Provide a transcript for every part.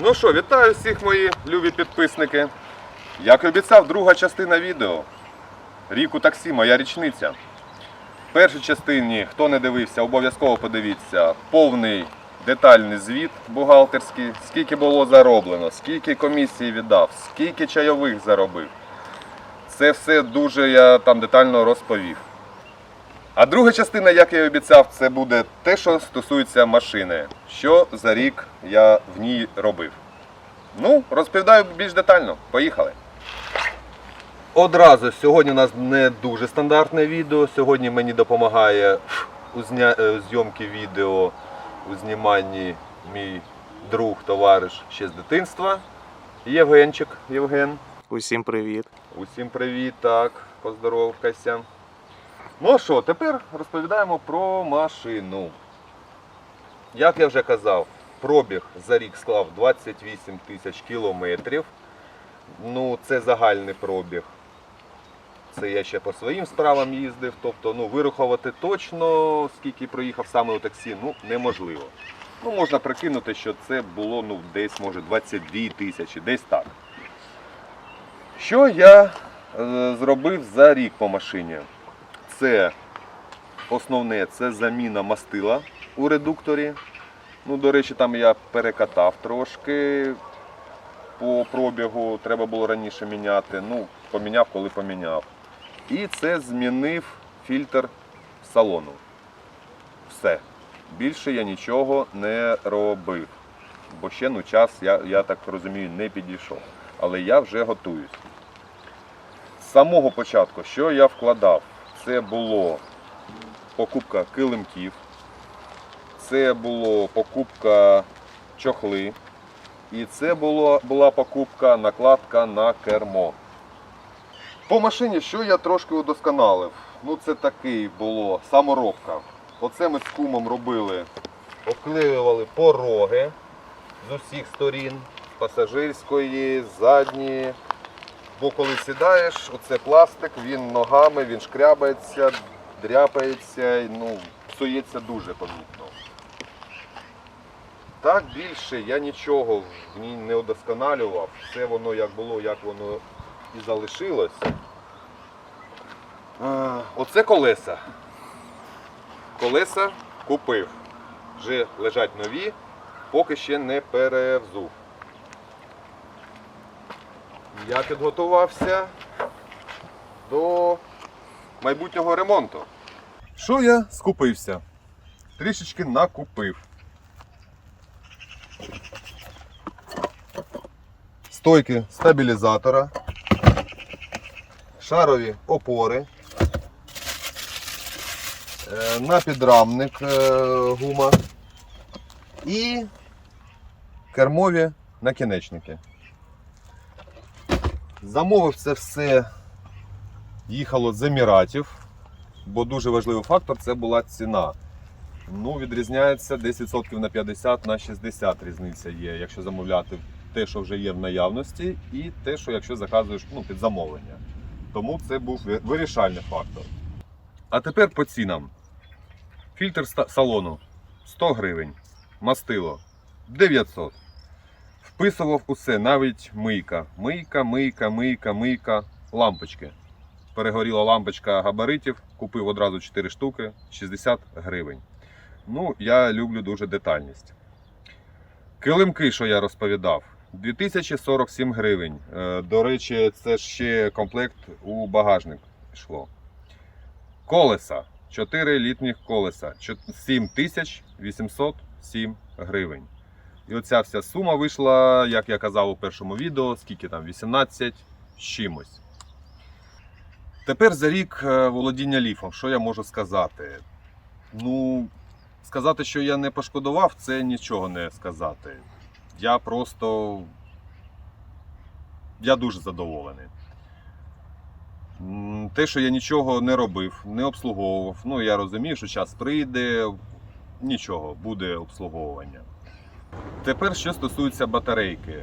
Ну що, вітаю всіх мої любі підписники. Як і обіцяв, друга частина відео. Рік у таксі, моя річниця. В першій частині, хто не дивився, обов'язково подивіться повний детальний звіт бухгалтерський, скільки було зароблено, скільки комісії віддав, скільки чайових заробив. Це все дуже я там детально розповів. А друга частина, як я і обіцяв, це буде те, що стосується машини. Що за рік я в ній робив. Ну, розповідаю більш детально. Поїхали. Одразу сьогодні у нас не дуже стандартне відео. Сьогодні мені допомагає у зня... е, зйомки відео, у зніманні мій друг, товариш ще з дитинства. Євгенчик. Євген. Усім привіт. Усім привіт, так, поздоровкайся. Ну що, тепер розповідаємо про машину. Як я вже казав, пробіг за рік склав 28 тисяч кілометрів. Ну, це загальний пробіг. Це я ще по своїм справам їздив. Тобто, ну, вирахувати точно, скільки проїхав саме у таксі, ну, неможливо. Ну, можна прикинути, що це було ну, десь, може, 22 тисячі, десь так. Що я е, зробив за рік по машині? Це основне це заміна мастила у редукторі. Ну, до речі, там я перекатав трошки по пробігу, треба було раніше міняти. Ну, поміняв, коли поміняв. І це змінив фільтр салону. Все. Більше я нічого не робив. Бо ще ну, час, я, я так розумію, не підійшов. Але я вже готуюсь. З самого початку, що я вкладав, це було покупка килимків, це було покупка чохли, і це було, була покупка накладка на кермо. По машині, що я трошки удосконалив? Ну, це такий було саморобка. Оце ми з кумом робили, обклеювали пороги з усіх сторін, пасажирської, задньої. Бо коли сідаєш, оце пластик, він ногами, він шкрябається, дряпається, ну, псується дуже помітно. Так більше я нічого в ній не удосконалював. Все воно як було, як воно і залишилось. Оце колеса. Колеса купив. Вже лежать нові, поки ще не перевзув. Я підготувався до майбутнього ремонту. Що я скупився? Трішечки накупив. Стойки стабілізатора, шарові опори, е, напідрамник е, гума і кермові накінечники. Замовив це все, їхало з Еміратів, бо дуже важливий фактор це була ціна. Ну, відрізняється десь відсотків на 50 на 60 різниця є, якщо замовляти те, що вже є в наявності, і те, що якщо заказуєш ну, під замовлення. Тому це був вирішальний фактор. А тепер по цінам. Фільтр салону 100 гривень, мастило 900. Вписував усе, навіть мийка. Мийка, мийка, мийка, мийка, лампочки. Перегоріла лампочка габаритів, купив одразу 4 штуки, 60 гривень. Ну, я люблю дуже детальність. Килимки, що я розповідав, 2047 гривень. Е, До речі, це ще комплект у багажник йшло. Колеса. 4 літніх колеса. 7807 гривень. І оця вся сума вийшла, як я казав у першому відео, скільки там 18 з чимось. Тепер за рік е, володіння ліфом, що я можу сказати? Ну, сказати, що я не пошкодував, це нічого не сказати. Я просто. Я дуже задоволений. Те, що я нічого не робив, не обслуговував. Ну, я розумію, що час прийде, нічого, буде обслуговування. Тепер, що стосується батарейки.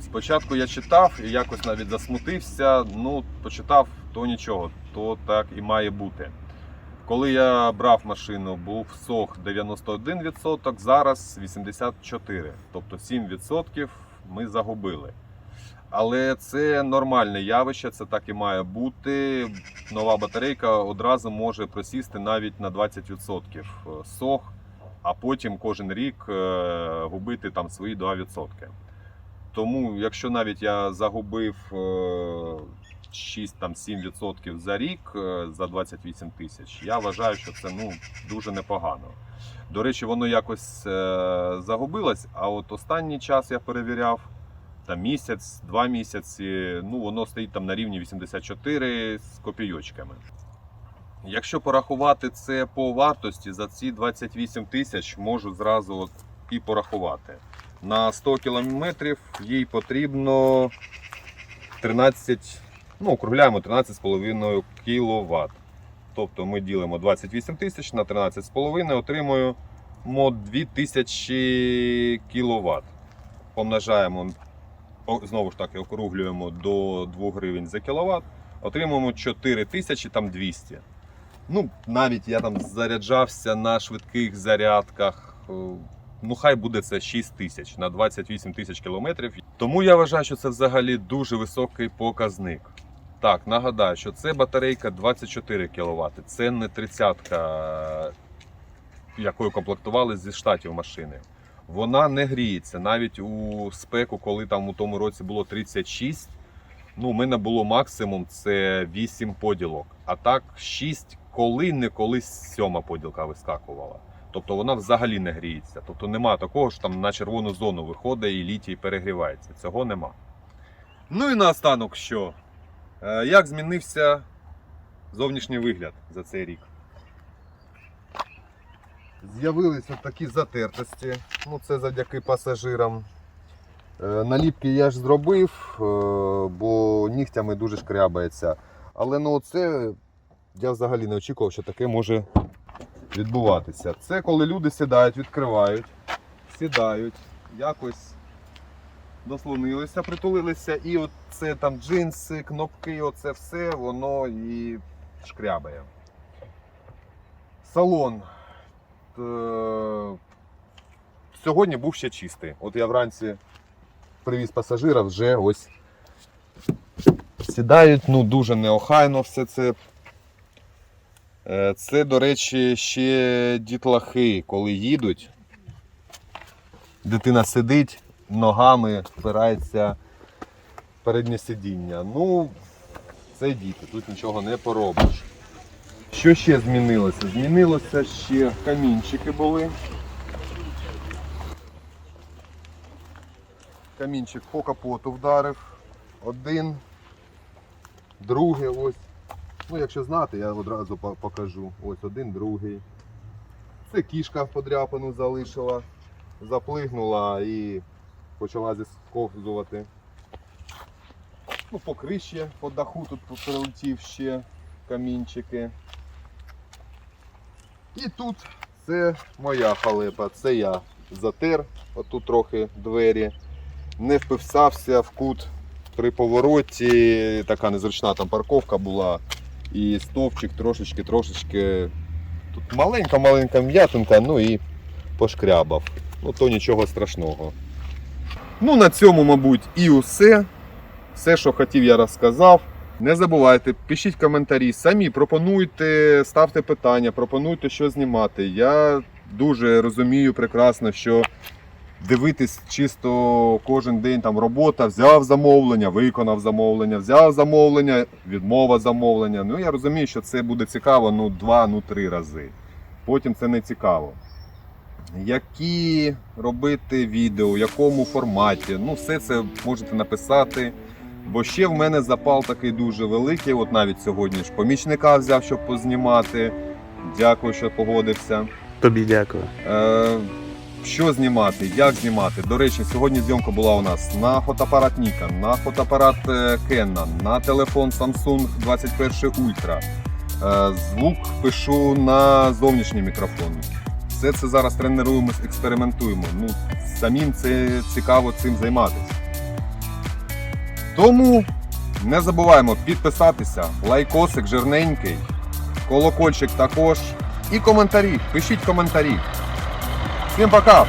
Спочатку я читав і якось навіть засмутився. Ну, почитав, то нічого, то так і має бути. Коли я брав машину, був сох 91%, зараз 84%. Тобто 7% ми загубили. Але це нормальне явище, це так і має бути. Нова батарейка одразу може просісти навіть на 20% сох, а потім кожен рік е, губити там свої 2%. Тому, якщо навіть я загубив е, 6-7% за рік е, за 28 тисяч, я вважаю, що це ну, дуже непогано. До речі, воно якось е, загубилось, а от останній час я перевіряв, там місяць, два місяці, ну воно стоїть там на рівні 84 з копійочками. Якщо порахувати це по вартості, за ці 28 тисяч можу зразу от і порахувати. На 100 кілометрів їй потрібно 13, ну, округляємо 13,5 кВт. Тобто ми ділимо 28 тисяч на 13,5, отримуємо 2000 кВт. Помножаємо, знову ж таки, округлюємо до 2 гривень за кіловат, отримуємо 4200. Ну, навіть я там заряджався на швидких зарядках. е, Ну, хай буде це 6 тисяч на 28 тисяч кілометрів. Тому я вважаю, що це взагалі дуже високий показник. Так, нагадаю, що це батарейка 24 кВт. Це не 30-ка, якою комплектували зі штатів машини. Вона не гріється навіть у спеку, коли там у тому році було 36. Ну, у мене було максимум це 8 поділок. А так 6, коли не колись сьома поділка вискакувала. Тобто вона взагалі не гріється. Тобто нема такого, що там на червону зону виходить і літій перегрівається. Цього нема. Ну і наостанок що? Е, Як змінився зовнішній вигляд за цей рік? З'явилися такі затертості. Ну, це завдяки пасажирам. Е, Наліпки я ж зробив, е, бо нігтями дуже шкрябається. Але ну, це я взагалі не очікував, що таке може відбуватися. Це коли люди сідають, відкривають, сідають, якось дослонилися, притулилися, і от це там джинси, кнопки, оце все, воно і шкрябає. Салон. Е, Сьогодні був ще чистий. От я вранці привіз пасажира, вже ось сідають, ну дуже неохайно все це. Е, Це, до речі, ще дітлахи, коли їдуть. Дитина сидить, ногами впирається переднє сидіння. Ну, це діти, тут нічого не поробиш. Що ще змінилося? Змінилося ще камінчики були. Камінчик по капоту вдарив. Один, другий ось. Ну, якщо знати, я одразу покажу. Ось один, другий. Це кішка подряпану залишила, заплигнула і почала зісковзувати. Ну, по по даху тут прилетів ще камінчики. І тут це моя халепа, це я затер, отут трохи двері, не вписався в кут при повороті, така незручна там парковка була. І стовпчик трошечки-трошечки. Тут маленька-маленька м'ятинка, ну і пошкрябав. Ну то нічого страшного. Ну, на цьому, мабуть, і усе. Все, що хотів, я розказав. Не забувайте, пишіть коментарі, самі пропонуйте, ставте питання, пропонуйте, що знімати. Я дуже розумію прекрасно, що дивитись чисто кожен день там робота, взяв замовлення, виконав замовлення, взяв замовлення, відмова замовлення. Ну я розумію, що це буде цікаво ну два, ну три рази. Потім це не цікаво. Які робити відео, в якому форматі, ну все це можете написати. Бо ще в мене запал такий дуже великий. От навіть сьогодні ж помічника взяв, щоб познімати. Дякую, що погодився. Тобі дякую. Е, що знімати, як знімати. До речі, сьогодні зйомка була у нас на фотоапарат Nikon, на фотоапарат е, Canon, на телефон Samsung 21 Ultra. Е, Звук пишу на зовнішній мікрофон. Все це зараз тренуємось, експериментуємо. Ну, самим це цікаво цим займатися. Тому не забуваємо підписатися, лайкосик жирненький, колокольчик також. І коментарі. Пишіть коментарі. Всім пока!